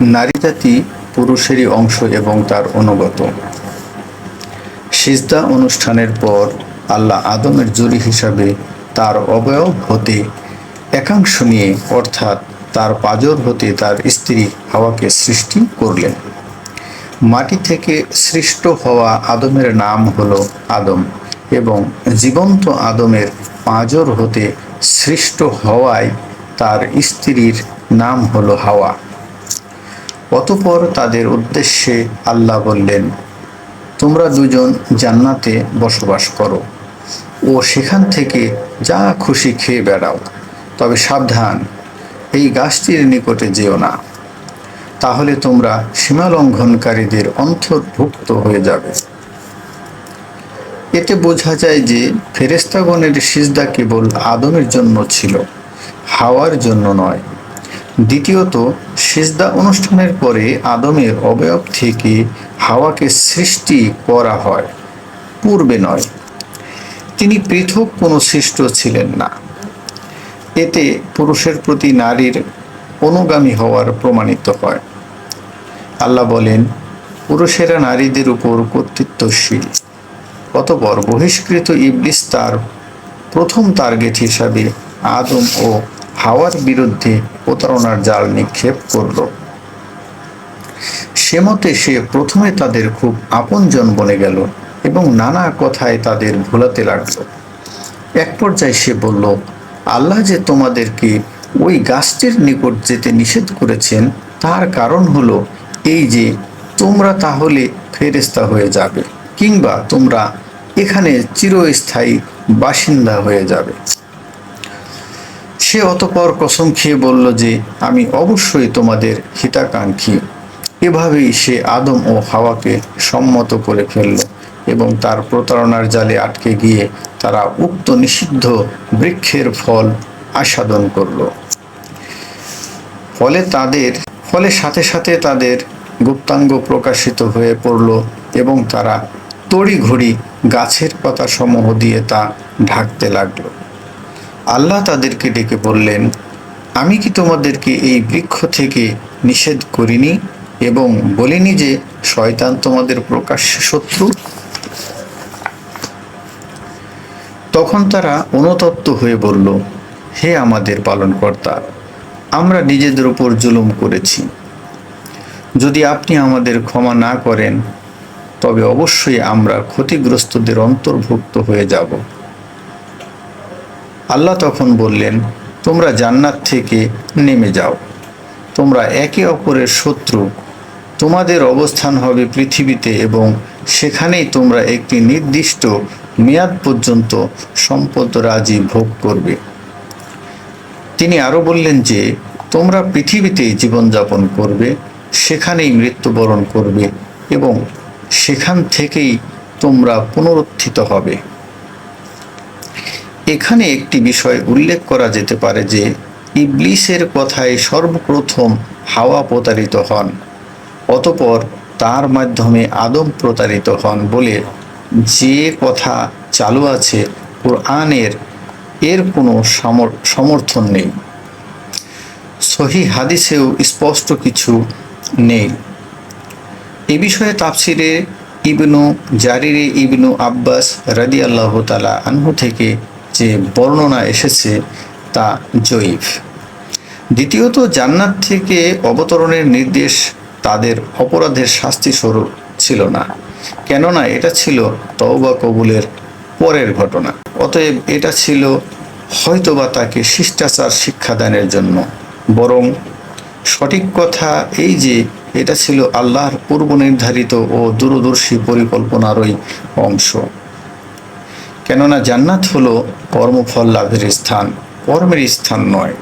নারী জাতি পুরুষেরই অংশ এবং তার অনুগত। সিজদা অনুষ্ঠানের পর আল্লাহ আদমের জুরি হিসাবে তার অবয়ব হতে একাংশ নিয়ে, অর্থাৎ তার পাজর হতে তার স্ত্রী হাওয়াকে সৃষ্টি করলেন। মাটি থেকে সৃষ্ট হওয়া আদমের নাম হলো আদম এবং জীবন্ত আদমের পাঁজর হতে সৃষ্ট হওয়ায় তার স্ত্রীর নাম হলো হাওয়া। অতপর তাদের উদ্দেশ্যে আল্লাহ বললেন, তোমরা দুজন জান্নাতে বসবাস করো ও সেখান থেকে যা খুশি খেয়ে বেড়াও, তবে সাবধান, এই গাছটির নিকটে যেও না। তাহলে তোমরা সীমালঙ্ঘনকারীদের অন্তর্ভুক্ত হয়ে যাবে। এতে বোঝা যায় যে ফেরেস্তাগণের সিজদা কেবল আদমের জন্য ছিল, হাওয়ার জন্য নয়। দ্বিতীয়ত, সিজদা অনুষ্ঠানের পরে আদমের অবয়ব থেকে হাওয়াকে সৃষ্টি করা হয়, পূর্বে নয়। তিনি পৃথক কোনো সৃষ্ট ছিলেন না। এতে পুরুষের প্রতি নারীর অনুগামী হওয়ার প্রমাণিত হয়। আল্লাহ বলেন, পুরুষেরা নারীদের উপর কর্তৃত্বশীল, অতপর বহিষ্কৃত ইবলিস তার প্রথম টার্গেট হিসাবে আদম ও হাওয়ার বিরুদ্ধে প্রতারণার জাল নিক্ষেপ করল। সে মতে সে প্রথমে তাদের খুব আপনজন বনে গেল এবং নানা কথায় তাদের ভোলাতে লাগল। এক পর্যায়ে সে বলল, আল্লাহ যে তোমাদেরকে ওই গাছটির নিকট যেতে নিষেধ করেছেন, তার কারণ হলো এই যে তোমরা তাহলে ফেরেস্তা হয়ে যাবে কিংবা তোমরা এখানে চিরস্থায়ী বাসিন্দা হয়ে যাবে। সে অতপর কসম খেয়ে বলল যে, আমি অবশ্যই তোমাদের হিতাকাঙ্ক্ষী। এভাবেই সে আদম ও হাওয়াকে সম্মত করে ফেলল এবং তার প্রতারণার জালে আটকে গিয়ে তারা উক্ত নিষিদ্ধ বৃক্ষের ফল আস্বাদন করল। ফলে তাদের, ফলে সাথে সাথে তাদের গুপ্তাঙ্গ প্রকাশিত হয়ে পড়ল এবং তারা তড়িঘড়ি গাছের পাতা সমূহ দিয়ে তা ঢাকতে লাগল। আল্লাহ তাদেরকে ডেকে বললেন, আমি কি তোমাদেরকে এই বৃক্ষ থেকে নিষেধ করিনি এবং বলিনি যে শয়তান তোমাদের প্রকাশ্য শত্রু? তখন তারা অনুতপ্ত হয়ে বলল, হে আমাদের পালনকর্তা, আমরা নিজেদের উপর জুলুম করেছি। যদি আপনি আমাদের ক্ষমা না করেন, তবে অবশ্যই আমরা ক্ষতিগ্রস্তদের অন্তর্ভুক্ত হয়ে যাব। আল্লাহ তখন বললেন, তোমরা জান্নাত থেকে নেমে যাও। তোমরা একে অপরের শত্রু। তোমাদের অবস্থান হবে পৃথিবীতে এবং সেখানেই তোমরা একটি নির্দিষ্ট মেয়াদ পর্যন্ত সম্পদ রাজি ভোগ করবে। তিনি আরও বললেন যে, তোমরা পৃথিবীতেই জীবনযাপন করবে, সেখানেই মৃত্যুবরণ করবে এবং সেখান থেকেই তোমরা পুনরুত্থিত হবে। এখানে একটি বিষয় উল্লেখ করা যেতে পারে যে ইবলিসের কথায় সর্বপ্রথম হাওয়া প্রতারিত হন, অতপর তার মাধ্যমে আদম প্রতারিত হন বলে যে কথা চালু আছে কোরআনের, এর কোনো সমর্থন নেই। সহি হাদিসেও স্পষ্ট কিছু নেই। এ বিষয়ে তাফসিরে ইবনু জারিরে ইবনু আব্বাস রাদি আল্লাহ তালা আনহু থেকে যে বর্ণনা এসেছে তা জয়ীফ। দ্বিতীয়ত, জান্নাত থেকে অবতরণের নির্দেশ তাদের অপরাধের শাস্তি স্বরূপ ছিল না। কেননা, এটা ছিল তওবা কবুলের পরের ঘটনা। অতএব, এটা ছিল হয়তোবা তাকে শিষ্টাচার শিক্ষাদানের জন্য। বরং সঠিক কথা এই যে, এটা ছিল আল্লাহর পূর্ব নির্ধারিত ও দূরদর্শী পরিকল্পনারই অংশ। কেননা জান্নাত হলো কর্মফল লাভের স্থান, কর্মের স্থান নয়।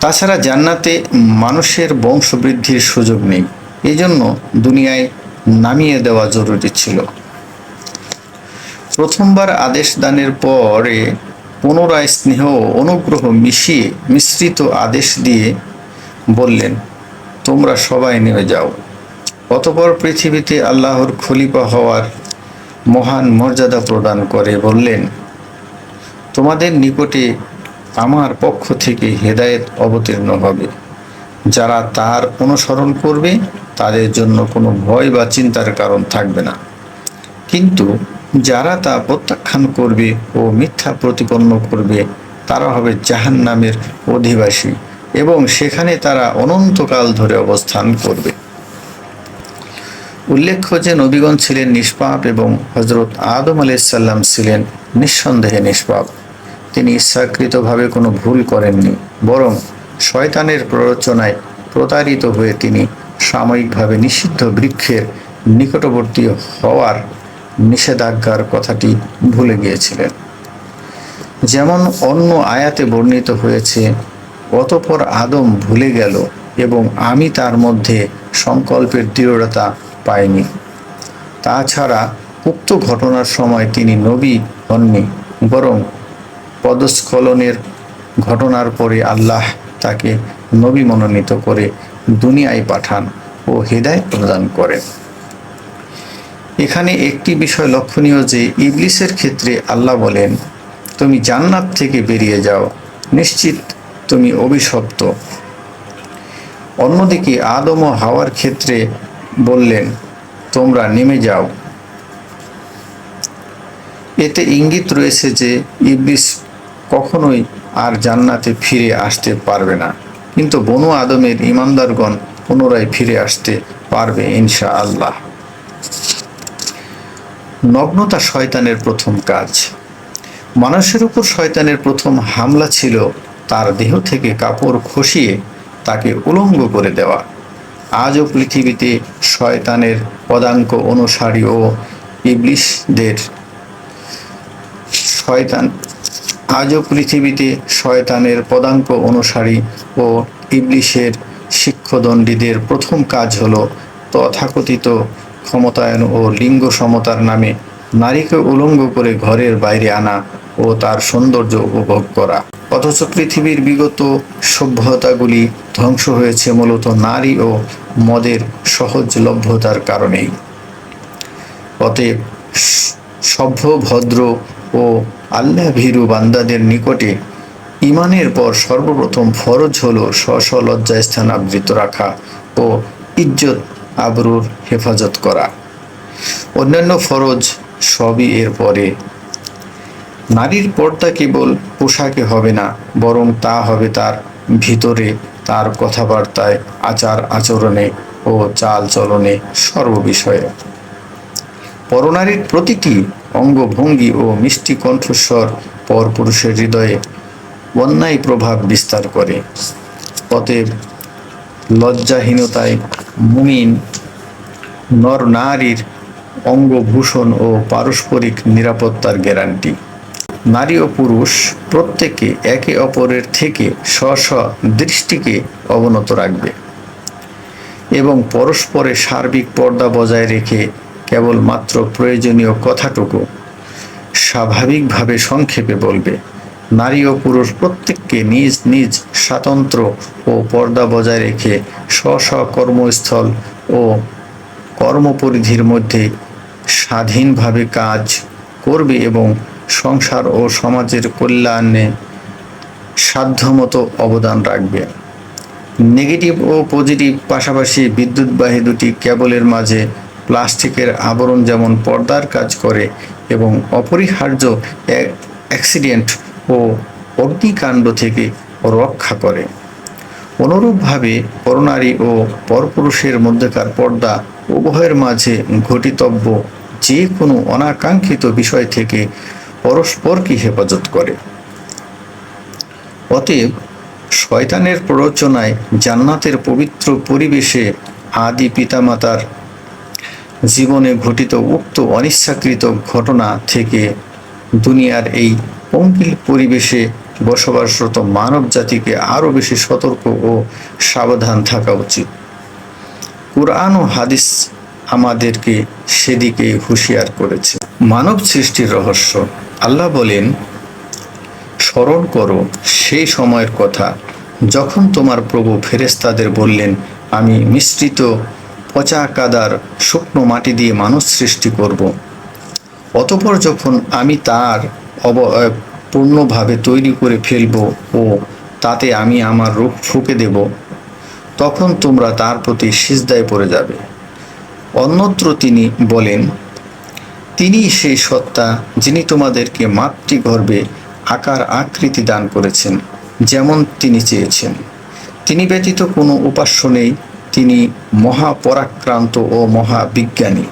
তাছাড়া জান্নাতে মানুষের বংশবৃদ্ধির সুযোগ নেই। এই জন্য দুনিয়ায় নামিয়ে দেওয়া জরুরি ছিল। প্রথমবার আদেশ দানের পরে পুনরায় স্নেহ অনুগ্রহ মিশিয়ে মিশ্রিত আদেশ দিয়ে বললেন, তোমরা সবাই নেমে যাও। অতপর পৃথিবীতে আল্লাহর খলিফা হওয়ার মহান মর্যাদা প্রদান করে বললেন, তোমাদের নিকটে আমার পক্ষ থেকে হেদায়েত অবতীর্ণ হবে। যারা তার অনুসরণ করবে, তাদের জন্য কোনো ভয় বা চিন্তার কারণ থাকবে না। কিন্তু যারা তা প্রত্যাখ্যান করবে ও মিথ্যা প্রতিপন্ন করবে, তারা হবে জাহান নামের অধিবাসী এবং সেখানে তারা অনন্তকাল ধরে অবস্থান করবে। উল্লেখ্য যে নবীগণ ছিলেন নিষ্পাপ এবং হজরত আদম আলাইসাল্লাম ছিলেন নিঃসন্দেহে নিষ্পাপ। তিনি ইচ্ছাকৃতভাবে কোনো ভুল করেননি, বরং শয়তানের প্ররোচনায় প্রতারিত হয়ে তিনি সাময়িকভাবে নিষিদ্ধ বৃক্ষের নিকটবর্তী হওয়ার নিষেধাজ্ঞার কথাটি ভুলে গিয়েছিলেন। যেমন অন্য আয়াতে বর্ণিত হয়েছে, অতপর আদম ভুলে গেল এবং আমি তার মধ্যে সংকল্পের দৃঢ়তা পাইনি তাছাড়া উক্ত ঘটনার সময় তিনি নবী হননি, বরং পদস্খলনের ঘটনার পরে আল্লাহ তাকে নবী মনোনীত করে দুনিয়ায় পাঠান ও হৃদায়ত প্রদান করেন। এখানে একটি বিষয় লক্ষণীয় যে, ইবলিসের ক্ষেত্রে আল্লাহ বলেন, তুমি জান্নাত থেকে বেরিয়ে যাও, নিশ্চিত তুমি অভিশপ্ত। অন্যদিকে আদম ও হাওয়ার ক্ষেত্রে বললেন, তোমরা নেমে যাও। এতে ইঙ্গিত রয়েছে যে ইবলিস কখনোই আর জান্নাতে ফিরে আসতে পারবে না। কিন্তু বনু আদমের ইমানদারগণ পুনরায় ফিরে আসতে পারবে ইনশা আল্লাহ নগ্নতা শয়তানের প্রথম কাজ। মানুষের উপর শয়তানের প্রথম হামলা ছিল তার দেহ থেকে কাপড় খসিয়ে তাকে উলঙ্গ করে দেওয়া। আজও পৃথিবীতে শয়তানের পদাঙ্ক অনুসারী ও ইবলিশদের শয়তান, আজও পৃথিবীতে শয়তানের পদাঙ্ক অনুসারী ও ইবলিশের শিক্ষদণ্ডীদের প্রথম কাজ হল তথাকথিত ক্ষমতায়ন ও লিঙ্গ সমতার নামে নারীকে উলঙ্গ করে ঘরের বাইরে আনা ও তার সৌন্দর্য উপভোগ করা। অথচ পৃথিবীর বিগত সভ্যতাগুলি ধ্বংস হয়েছে মূলত নারী ও মদের সহজলভ্যতার কারণেই। অতএব সভ্য, ভদ্র ও আল্লাহ ভীরু বান্দাদের নিকটে ইমানের পর সর্বপ্রথম ফরজ হল স্ব স্থান আবৃত রাখা ও ইজ্জত আবরুর হেফাজত করা। অন্যান্য ফরজ সবই এর পরে নারীর পর্দা কেবল পোশাকে হবে না, বরং তা হবে তার ভিতরে, তার কথাবার্তায়, আচার আচরণে ও চাল চলনে সর্ববিষয়ে। পরনারীর প্রতিটি অঙ্গভঙ্গি ও মিষ্টি কণ্ঠস্বর পরপুরুষের হৃদয়ে অন্যায় প্রভাব বিস্তার করে। অতএব লজ্জাহীনতায় মুমিন, নর নারীর অঙ্গভূষণ ও পারস্পরিক নিরাপত্তার গ্যারান্টি। নারী ও পুরুষ প্রত্যেকে একে অপরের থেকে স্ব স্ব দৃষ্টিকে অবনত রাখবে এবং পরস্পরের সার্বিক পর্দা বজায় রেখে কেবলমাত্র প্রয়োজনীয় কথাটুকু স্বাভাবিকভাবে সংক্ষেপে বলবে। নারী ও পুরুষ প্রত্যেককে নিজ নিজ স্বাতন্ত্র ও পর্দা বজায় রেখে স্ব স্ব কর্মস্থল ও কর্মপরিধির মধ্যে স্বাধীনভাবে কাজ করবে এবং সংসার ও সমাজের কল্যাণে সাধ্যমতো অবদান রাখবে। নেগেটিভ ও পজিটিভ পাশাপাশি বিদ্যুৎবাহী দুটি কেবলের মাঝে প্লাস্টিকের আবরণ যেমন পর্দার কাজ করে এবং অপরিহার্য অ্যাক্সিডেন্ট ও অগ্নিকাণ্ড থেকে রক্ষা করে। অনুরূপভাবে পরনারী ও পরপুরুষের মধ্যেকার পর্দা উভয়ের মাঝে ঘটিতব্য যে কোনো অনাকাঙ্ক্ষিত বিষয় থেকে পরস্পরকে হেফাজত করে। অতএব শয়তানের প্ররোচনায় জান্নাতের পবিত্র পরিবেশে আদি পিতামাতার জীবনে ঘটিত উক্ত অনিচ্ছাকৃত ঘটনা থেকে দুনিয়ার এই পঙ্কিল পরিবেশে বসবাসরত মানব জাতিকে আরও বেশি সতর্ক ও সাবধান থাকা উচিত। কোরআন ও হাদিস আমাদেরকে সেদিকে হুঁশিয়ার করেছে। মানব সৃষ্টির রহস্য আল্লাহ বলেন, স্মরণ করো সেই সময়ের কথা। যখন তোমার প্রভু ফেরেস্তাদের বললেন, আমি মিশ্রিত পচা কাদার শুকনো মাটি দিয়ে মানুষ সৃষ্টি করব, অতপর যখন আমি তার অব পূর্ণভাবে তৈরি করে ফেলব ও তাতে আমি আমার রূপ ফুঁকে দেব, তখন তোমরা তার প্রতি সিজদায় পড়ে যাবে। অন্যত্র তিনি বলেন তিনি সেই সত্তা যিনি তোমাদেরকে মাতৃগর্ভে আকার আকৃতি দান করেছেন, যেমন তিনি চেয়েছেন। তিনি ব্যতীত কোনো উপাস্য নেই, তিনি মহাপরাক্রান্ত ও মহাবিজ্ঞানী।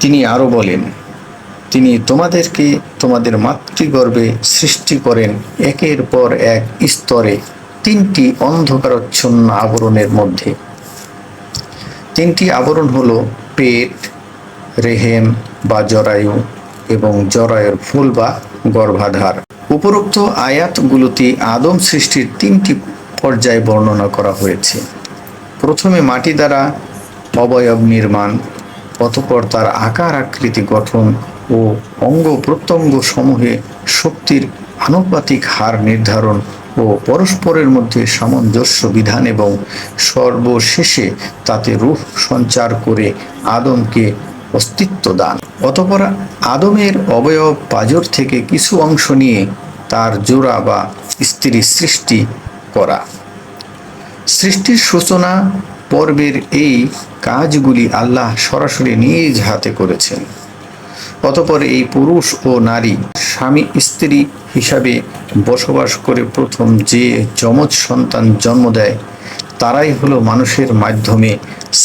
তিনি আরও বলেন, তিনি তোমাদেরকে তোমাদের মাতৃগর্ভে সৃষ্টি করেন একের পর এক স্তরে তিনটি অন্ধকারচ্ছন্ন আবরণের মধ্যে। তিনটি আবরণ হলো পেট, রেহেম বা জরায়ু এবং জরায়ুর ফুল বা গর্ভাধার। উপরোক্ত আয়াতগুলোতে আদম সৃষ্টির তিনটি পর্যায় বর্ণনা করা হয়েছে। প্রথমে মাটি দ্বারা অবয়ব নির্মাণ, অতপর তার আকার আকৃতি গঠন ও অঙ্গ প্রত্যঙ্গ সমূহে শক্তির আনুপাতিক হার নির্ধারণ ও পরস্পরের মধ্যে সামঞ্জস্য বিধান এবং সর্বশেষে তাতে রূপ সঞ্চার করে আদমকে অস্তিত্ব দান অতপর আদমের অবয়ব পাজর থেকে কিছু অংশ নিয়ে তার জোড়া বা স্ত্রী সৃষ্টি করা। সৃষ্টির সূচনা পর্বের এই কাজগুলি আল্লাহ সরাসরি নিজ হাতে করেছেন। অতপর এই পুরুষ ও নারী স্বামী স্ত্রী হিসাবে বসবাস করে প্রথম যে যমজ সন্তান জন্ম দেয়, তারাই হলো মানুষের মাধ্যমে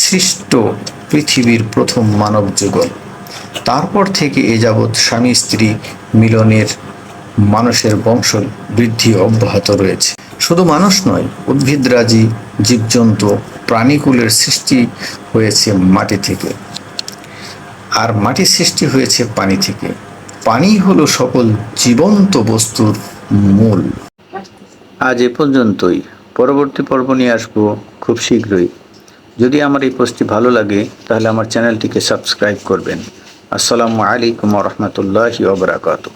সৃষ্ট পৃথিবীর প্রথম মানব যুগল। তারপর থেকে এ যাবৎ স্বামী স্ত্রী মিলনের মানুষের বংশ বৃদ্ধি অব্যাহত রয়েছে। শুধু মানুষ নয়, উদ্ভিদরাজি, জীবজন্তু, প্রাণীকুলের সৃষ্টি হয়েছে মাটি থেকে। আর মাটি সৃষ্টি হয়েছে পানি থেকে। পানি হলো সকল জীবন্ত বস্তুর মূল। আজ এ পর্যন্তই। পরবর্তী পর্ব নিয়ে আসব খুব শীঘ্রই। যদি আমার এই পোস্টটি ভালো লাগে, তাহলে আমার চ্যানেলটিকে সাবস্ক্রাইব করবেন। আসসালামু আলাইকুম রহমতুল্লাহি ওবরাকাতু